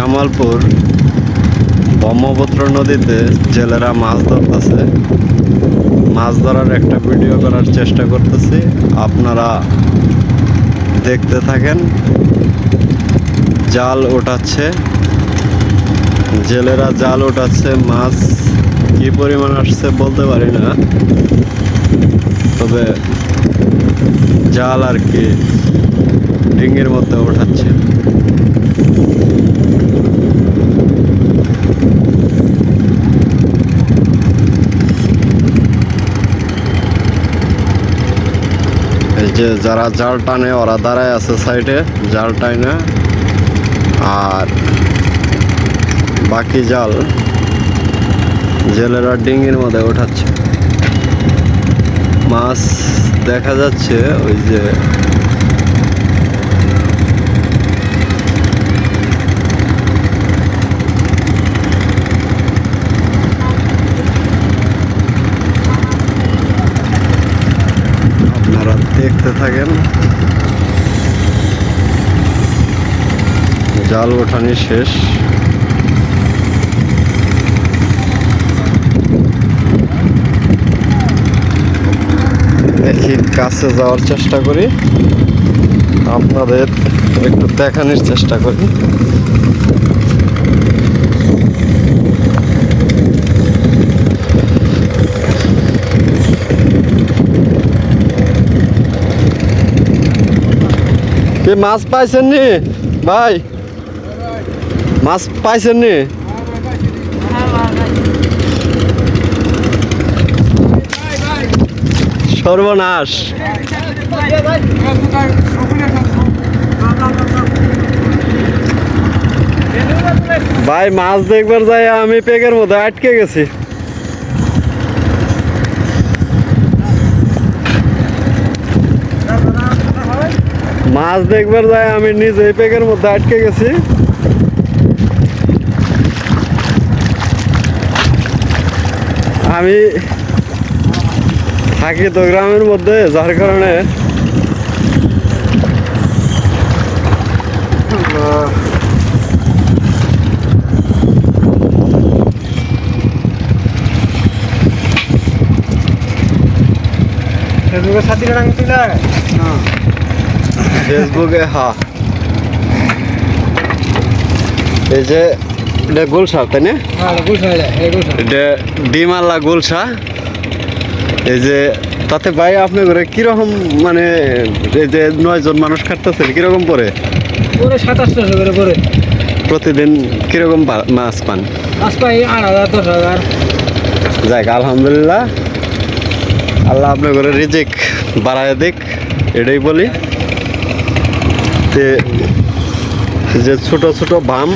জামালপুর ব্রহ্মপুত্র নদীতে জেলেরা মাছ ধরতেছে। মাছ ধরার একটা ভিডিও করার চেষ্টা করতেছি। আপনারা দেখতে থাকেন। জাল ওঠাচ্ছে। জেলেরা জাল ওঠাচ্ছে। মাছ কি পরিমাণ আসছে বলতে পারি না। তবে জাল আর কি ডিঙ্গির মধ্যে ওঠাচ্ছে। এই যে যারা জাল টানে, ওরা দাঁড়ায় আছে সাইডে, জাল টানে আর বাকি জাল জেলেরা ডিঙ্গির মধ্যে ওঠাচ্ছে। মাছ দেখা যাচ্ছে, ওই যে আপনারা দেখতে থাকেন। জাল ওঠানি শেষ। দেখি কাছে যাওয়ার চেষ্টা করি। আপনাদের একটু দেখানোর চেষ্টা করি। কি মাছ পাইছেন নি? ভাই, মাছ পাইছেন নি? সর্বনাশ। ভাই, মাছ দেখবার যাই আমি পেকের মধ্যে আটকে গেছি। মাছ দেখবার যায় আমি নিজে পেকের মধ্যে আটকে গেছি। আমি থাকি তো গ্রামের মধ্যে যার কারণে সাথী রাং তুলে ফেসবুকে হ্যাঁ এই যে এটা গুলশা তাই না? হ্যাঁ এটা ডিমাল্লা গুলশা এই যে তাতে ভাই আপনি করে কীরকম মানে এই যে নয় জন মানুষ খাটতেছেন কীরকম পরে? সাতাশশো করে পরে। প্রতিদিন কীরকম মাছ পান? পাঁচ পাই আট হাজার দশ হাজার। যাক আলহামদুলিল্লাহ। আল্লাহ আপনার করে রিজিক বাড়ায় দিক এটাই বলি। যে ছোট ছোট বাম